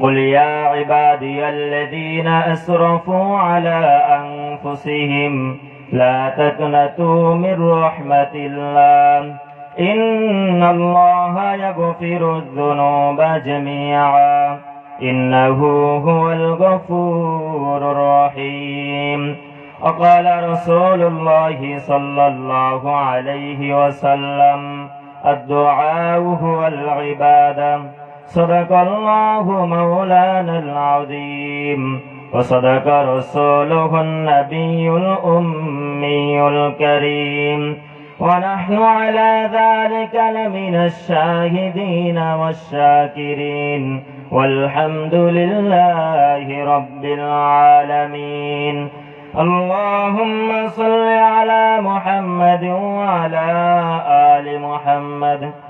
قل يا عبادي الذين أسرفوا على أنفسهم لا تقنطوا من رحمة الله إن الله يغفر الذنوب جميعا إنه هو الغفور الرحيم وقال رسول الله صلى الله عليه وسلم الدعاء هو العبادة صدق الله مولانا العظيم. وصدق رسوله النبي الأمي الكريم. ونحن على ذلك لمن الشاهدين والشاكرين. والحمد لله رب العالمين. اللهم صل على محمد وعلى آل محمد.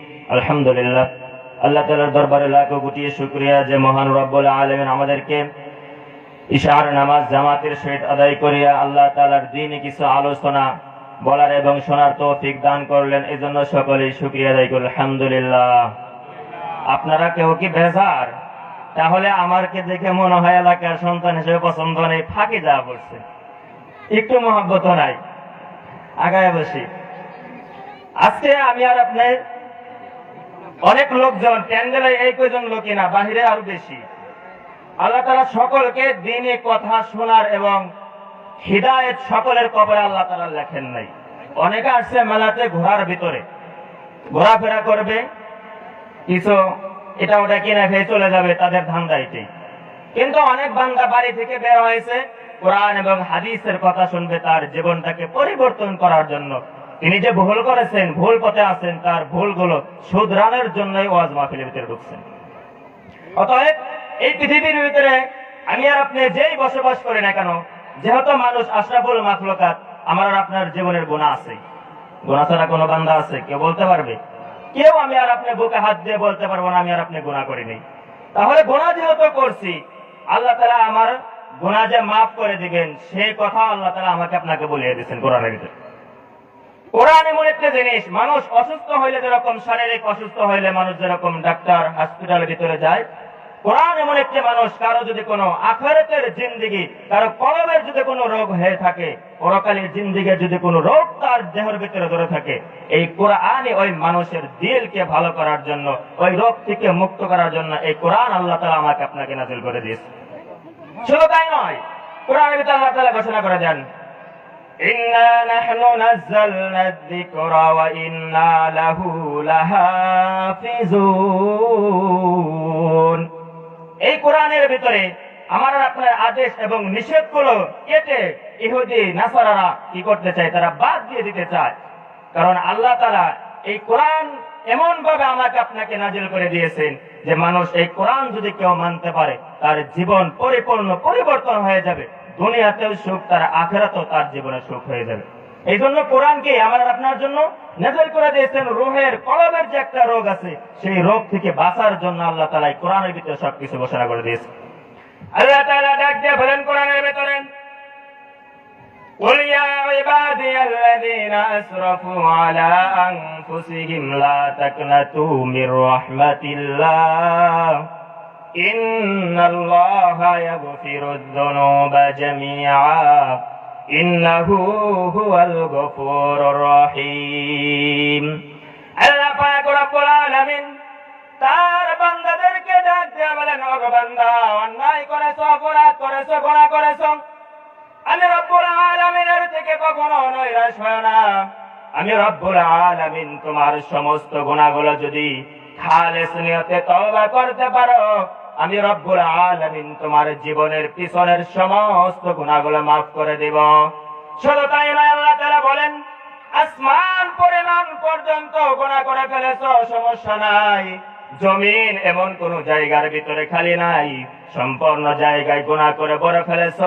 আলহামদুলিল্লাহ। আল্লাহ তালার দরবারে লাখো গুটিয়ে শুক্রিয়া যে মহান রব্বুল আলমেন আমাদেরকে ইশার নামাজ জামাতের সহিত আদায় করিয়া আল্লাহ তালার দিনে কিছু আলোচনা বলার এবং শোনার তৌফিক দান করলেন, এজন্য সকলেই শুক্রিয়া আদায় করল আলহামদুলিল্লাহ। আপনারা কেউ কি বেজার তাহলে আমারকে দেখে মনে হয় এলাকার সন্তান হিসেবে পছন্দ নেই, ফাঁকি যাওয়া বলছে। একটু মহাব্বত নাই। আগায় বসি। আজকে আমি আর আপনার অনেক লোকজন প্যান্ডেলে এই কয়জন লোকই না, বাহিরে আরও বেশি। আল্লাহ তালা সকলকে দিনে কথা শোনার এবং হৃদায়ত সকলের কবরে আল্লাহ তালা লেখেন নাই। অনেকে আসছে মেলাতে ঘোরার ভিতরে। ঘোরাফেরা করবে, কিছু এটা ওটা কিনে খেয়ে চলে যাবে তাদের ধান্দা এটাই। কিন্তু অনেক বান্দা বাড়ি থেকে বের হয়েছে, কোরআন এবং হাদিসের কথা শুনবে তার জীবনটাকে পরিবর্তন করার জন্য। তিনি যে ভুল করেছেন, ভুল পথে আছেন, তার ভুলগুলো শুধরানোর জন্যই ওয়াজ মাহফিলের ভিতরে ঢুকছেন। অতএব এই পৃথিবীর ভিতরে আমি আর আপনি যেই বসবাস করি না কেন, যেহেতু মানুষ আশরাফুল মাখলুকাত, আমার আর আপনার জীবনের গুণা আছে। গুণা ছাড়া কোনো বান্দা আছে, কেউ বলতে পারবে? কেউ আমি আর আপনি বুকে হাত দিয়ে বলতে পারব না, আমি আর আপনি গুণা করিনি তাহলে গুণা যেহেতু করছি, আল্লাহ তালা আমার গুণা যে মাফ করে দিবেন, সেই কথা আল্লাহ তালা আমাকে আপনাকে বলিয়ে দিচ্ছেন কোরআনের ভিতরে। কোরআন এমন একটা জিনিস, মানুষ অসুস্থ হইলে যেরকম শারীরিক অসুস্থ হইলে মানুষ যেরকম ডাক্তার হসপিটালের ভিতরে যায়, কোরআন এমন একটি মানুষ, কারও যদি কোনো আখেরাতের জিন্দিগি, কারও কলমের যদি কোনো রোগ হয়ে থাকে যদি কোনো রোগ তার দেহের ভিতরে ধরে থাকে, এই কোরআনই ওই মানুষের দিলকে ভালো করার জন্য, ওই রোগ থেকে মুক্ত করার জন্য এই কোরআন আল্লাহ তালা আমাকে আপনাকে নাজিল করে দিয়েছে। শুধু তাই নয় কোরআন আল্লাহ তালা ঘোষণা করে দেন إنا نحن نزلنا الذكر وإنا له لحافظون এই কোরআনের ভিতরে আমার আর আপনার আদেশ এবং নিষেধ গুলো কেটে ইহুদি নাসারারা কি করতে চায় তারা বাদ দিয়ে দিতে চায় কারণ আল্লাহ তারা এই কোরআন এমন ভাবে আমাকে আপনাকে নাজিল করে দিয়েছেন যে মানুষ এই কোরআন যদি কেউ মানতে পারে তার জীবন পরিপূর্ণ পরিবর্তন হয়ে যাবে দুনিয়াতেও সুখ তার আখেরাতেও তার জীবনে সুখ হয়ে যাবে এই জন্য কোরআনকে আমার আর আপনার জন্য নেজল করে দিয়েছেন রোহের কলমের যে একটা রোগ আছে সেই রোগ থেকে বাঁচার জন্য আল্লাহ তালা এই কোরআনের ভিতরে সবকিছু ঘোষণা করে দিয়েছে আল্লাহ তালা ডাক দিয়ে বলেন কোরআনের ভিতরে قل يا عبادي الذين أسرفوا على أنفسهم لا تقنطوا من رحمة الله إن الله يغفر الذنوب جميعا إنه هو الغفور الرحيم আল্লাহ পাক রব্বুল আলামিন তার বান্দাদেরকে ডাক দিয়ে বলেন ওগো বান্দা অন্যায় করেছো অপরাধ করেছো গোনা করেছো আমি রব্বুল থেকে কখনো নৈরাশ হয় না আমি রব্বুল আলামিন তোমার সমস্ত গুণাগুলো যদি খালেস নিয়তে তওবা করতে পারো আমি রব্বুল আলামিন তোমার জীবনের পিছনের সমস্ত গুণাগুলো মাফ করে দেব। শুধু তাই নয়, আল্লাহ তাআলা বলেন, আসমান পরিমাণ পর্যন্ত গোনা করে ফেলেছ, সমস্যা নাই। জমিন এমন কোন জায়গার ভিতরে খালি নাই, সম্পূর্ণ জায়গায় গুনাহ করে বড় ফেলেছ।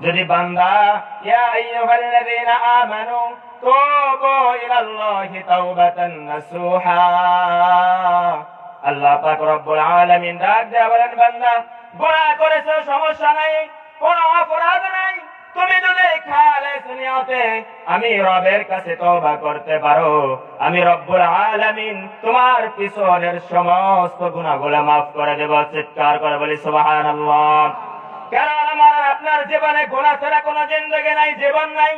যদি বান্দা, ইয়া আইয়ুহাল্লাযীনা আমানু, তুবু ইলাল্লাহি তাওবাতান নাসুহা। আল্লাহ পাক রব্বুল আলামিন ডাক দেয়া বলেন, বান্দা, গুনাহ করেছ, সমস্যা নাই, কোনো অপরাধ নাই। তুমি যদি খালেস নিয়তে আমি রবের কাছে তওবা করতে পারো, আমি রব্বুল আলামিন তোমার পিছনের সমস্ত গুনাহগুলো মাফ করে দেব, চিৎকার করে বলি, সুবহানাল্লাহ। কারণ আমার আপনার জীবনে গুনাহ ছাড়া কোনো জিন্দগি নাই, জীবন নাই।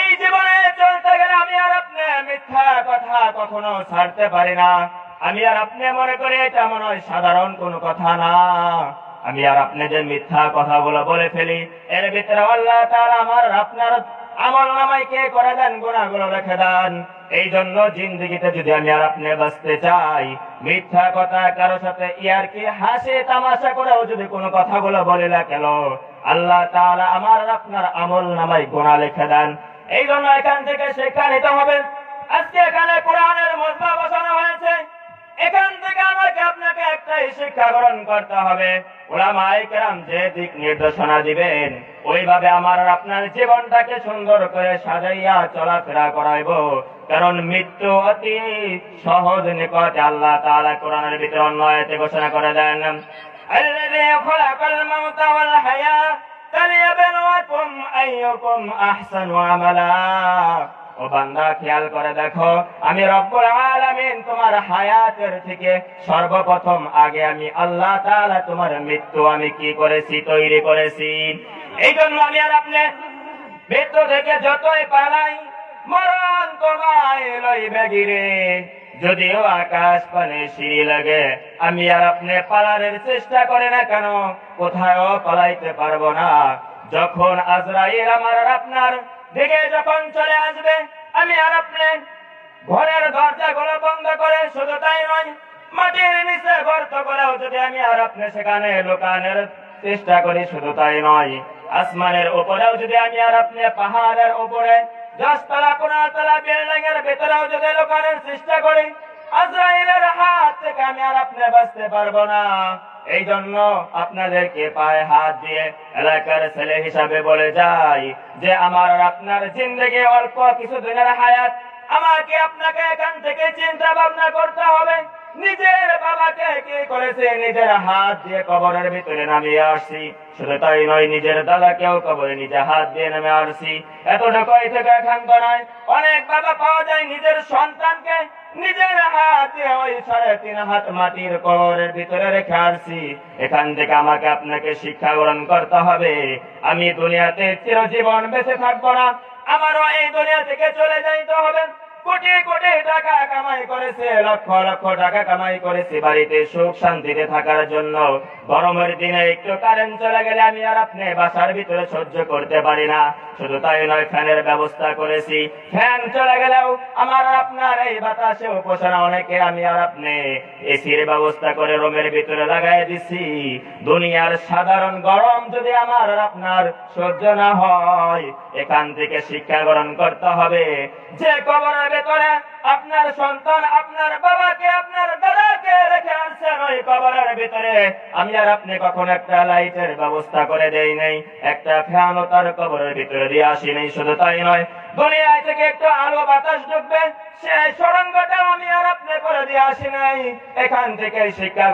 এই জীবনে চলতে গেলে আমি আর আপনি মিথ্যা কথা কখনো ছাড়তে পারি না। আমি আর আপনি মনে করি এটা মনে হয় সাধারণ কোনো কথা না। আমি আর আপনি যে মিথ্যা কথাগুলো বলে ফেলি, এর ভিতরে আল্লাহ তাআলা আমার আপনার আমল নামাই কে করে দেন গুণাগুলো রেখে দেন। এই জন্য জিন্দগিতে যদি আমি আর আপনি বাঁচতে চাই, মিথ্যা কথা কারও সাথে ইয়ার কি হাসি তামাশা করেও যদি কোনো কথাগুলো বলে না কেন, আল্লাহ তাআলা আমার আপনার আমল নামাই গুণা লিখে দেন। এই জন্য এখান থেকে শিক্ষা নিতে হবে আজকে এখানে কোরআনের মজমা বসানো হয়েছে। এখান থেকে আমাকে আপনাকে একটাই শিক্ষা গ্রহণ করতে হবে ওলামাই কেরাম যে দিক নির্দেশনা দিবেন ওইভাবে আমার আর আপনার জীবনটাকে সুন্দর করে সাজাইয়া চলাফেরা করাইব কারণ মৃত্যু অতি সহজ নিকটে আল্লাহ তাআলা কোরআনের ভিতরে অন্য আয়াতে ঘোষণা করে দেন الذي خلق الموت والحياة فليبلوكم أيكم أحسن عملا ও বান্দা, খেয়াল করে দেখো, আমি রব্বুল আলামিন তোমার হায়াতের থেকে সর্বপ্রথম আগে আমি আল্লাহ তাআলা তোমার মৃত্যু আমি কি করেছি, তৈরি করেছি। এই জন্য আমি আর আপনি মৃত্যু থেকে যতই পালাই, মরণ তোমায় লইবে গিরে। যদিও আকাশ পানে সিঁড়ি লাগে, আমি আর আপনি পালানোর চেষ্টা করে না কেন, কোথায়ও পালাইতে পারব না। যখন আজরাইল আমার আপনার দিকে যখন চলে আসবে, আমি আর আপনি ঘরের দরজা গুলো বন্ধ করে শুধু তাই নয়, মাটির নিচে গর্ত করেও যদি আমি আর আপনি সেখানে লুকানোর চেষ্টা করি, শুধু তাই নয়, আসমানের উপরেও যদি আমি আর আপনি পাহাড়ের উপরে দশতলা পনেরো বিল্ডিং এর ভেতরেও যদি লুকানোর চেষ্টা করি, আজরাইলের হাত থেকে আমি আর আপনি বাঁচতে পারব না। এই জন্য আপনাদেরকে পায়ে হাত দিয়ে এলাকার ছেলে হিসাবে বলে যাই যে আমার আপনার জিন্দগি অল্প কিছু দিনের হায়াত। আমাকে আপনাকে এখান থেকে চিন্তা ভাবনা করতে হবে। নিজের বাবাকে কি করেছে? নিজের হাত দিয়ে কবরের ভিতরে নামিয়ে আসছি। শুধু তাই নয়, নিজের দাদাকেও কবরে নিজে হাত দিয়ে নেমে আসছি। এতটুকুই থেকে একান্ত নয়, অনেক বাবা পাওয়া যায় নিজের সন্তানকে নিজের হাত ওই সাড়ে তিন হাত মাটির কবরের ভিতরে রেখে আসছি। এখান থেকে আমাকে আপনাকে শিক্ষা গ্রহণ করতে হবে। আমি দুনিয়াতে চিরজীবন বেঁচে থাকব না। আমারও এই দুনিয়া থেকে চলে যাইতে হবে। কোটি কোটি টাকা কামাই করেছে, লক্ষ লক্ষ টাকা কামাই করেছে বাড়িতে সুখ শান্তিতে থাকার জন্য। গরমের দিনে একটু কারেন্ট চলে গেলে আমি আর আপনি বাসার ভিতরে সহ্য করতে পারি না। শুধু তাই নয়, ফ্যানের ব্যবস্থা করেছি। ফ্যান চলে গেলেও আমার আপনার এই বাতাসে উপাসনা অনেকে, আমি আর আপনি এসির ব্যবস্থা করে রুমের ভিতরে লাগাই দিছি। দুনিয়ার সাধারণ গরম যদি আমার আর আপনার সহ্য না হয়, এখান থেকে শিক্ষা গ্রহণ করতে হবে। যে কবরের ভেতরে আপনার সন্তান, আপনার বাবাকে, আপনার দাদাকে রেখে আসছেন ওই কবরের ভিতরে। আমি আর আপনি কখন একটা লাইটের ব্যবস্থা করে দেই নাই, একটা ফ্যানও তার কবরের ভিতরে দিয়ে আসি নাই, শুধু তাই নয়। দুনিয়ায় থেকে একটু আলো বাতাস ঢুকবে আপনি করে দিয়ে এখান থেকে শিক্ষা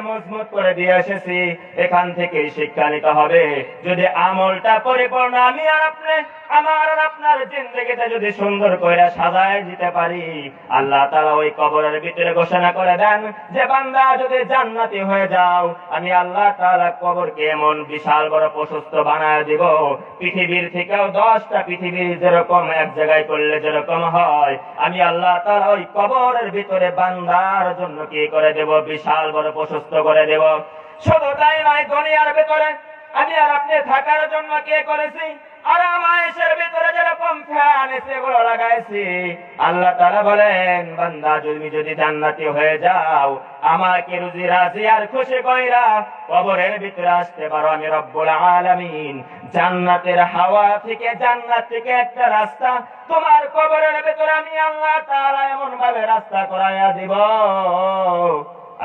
মজবুত করে দিয়ে এসেছি। এখান থেকে শিক্ষা নিতে হবে। যদি আমলটা পরিপূর্ণ আমি আর আপনি, আমার আর আপনার জিন্দগিতে যদি সুন্দর করে সাজায় দিতে পারি, আল্লাহ তাআলা ওই কবরের ভিতরে ঘোষণা করে দেন যে বান্দা যদি জান্নাতি হয়ে যাও, আমি আল্লাহ তাআলা কবরকে এমন বিশাল বড় প্রশস্ত বানায় দিব। পৃথিবীর থেকেও দশটা পৃথিবীর যেরকম এক জায়গায় করলে যেরকম হয়, আমি আল্লাহ তাআলা ওই কবরের ভিতরে বান্দার জন্য কি করে দেব? বিশাল বড় প্রশস্ত করে দেব। শুধু তাই নয়, দুনিয়ার ভিতরে আমি আর আপনি থাকার জন্য কে করেছি? ভিতরে আল্লাহ তাআলা বলেন, বান্দা, তুমি যদি জান্নাতি হয়ে যাও, আমাকে রুজি রাজি আর খুশি কইরা কবরের ভিতরে আসতে পারো আমি রব্বুল আলামিন। জান্নাতের হাওয়া থেকে জান্নাত থেকে একটা রাস্তা, তোমার কবরের ভিতরে আমি আল্লাহ তাআলা এমন ভাবে রাস্তা করাইয়া দিব।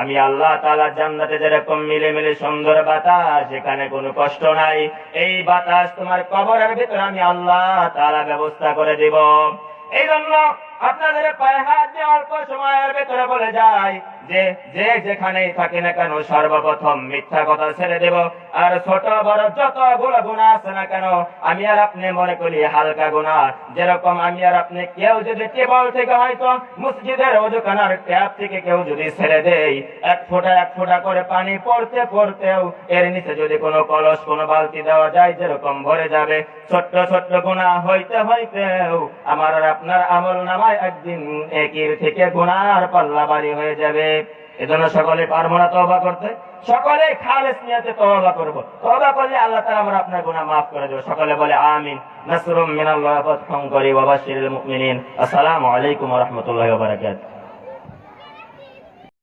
আমি আল্লাহ তালা জান্নাতে যেরকম মিলে মিলে সুন্দর বাতাস এখানে কোনো কষ্ট নাই। এই বাতাস তোমার কবরের ভিতরে আমি আল্লাহ তালা ব্যবস্থা করে দিব। এই জন্য আপনাদের পায়ে হাত দিয়ে অল্প সময়ের ভেতরে বলে যায়, যে যে যেখানেই থাকে না কেন সর্বপ্রথম মিথ্যা কথা ছেড়ে দেব। আর ছোট বড় যত বড় গুণা আছে না কেন, আমি আর আপনি মনে করি হালকা গুণা। যেরকম আমি আর আপনি কেউ যদি টেবল থেকে হয়তো মসজিদের অজুখানার ট্যাপ থেকে কেউ যদি ছেড়ে দেই, এক ফোঁটা এক ফোঁটা করে পানি পড়তে পড়তেও এর নিচে যদি কোনো কলস, কোনো বালতি দেওয়া যায়, যেরকম ভরে যাবে। ছোট্ট ছোট্ট গুণা হইতে হইতেও আমার আর আপনার আমল নামায় একদিন একির থেকে গুণার পাল্লা বাড়ি হয়ে যাবে। এজন্য সকলে পারব না তবা করতে। সকলে খালেস নিয়াতে তবা করব। তবা করলে আল্লাহ তালা আমরা আপনার গুনাহ মাফ করে দেবো। সকলে বলে, আমিন। নাসরুম মিনাল্লাহ ফাতহুম করি ওয়া বাশশিরিল মুমিনিন। আসসালামু আলাইকুম ওয়া রাহমাতুল্লাহি ওয়া বারাকাতুহু।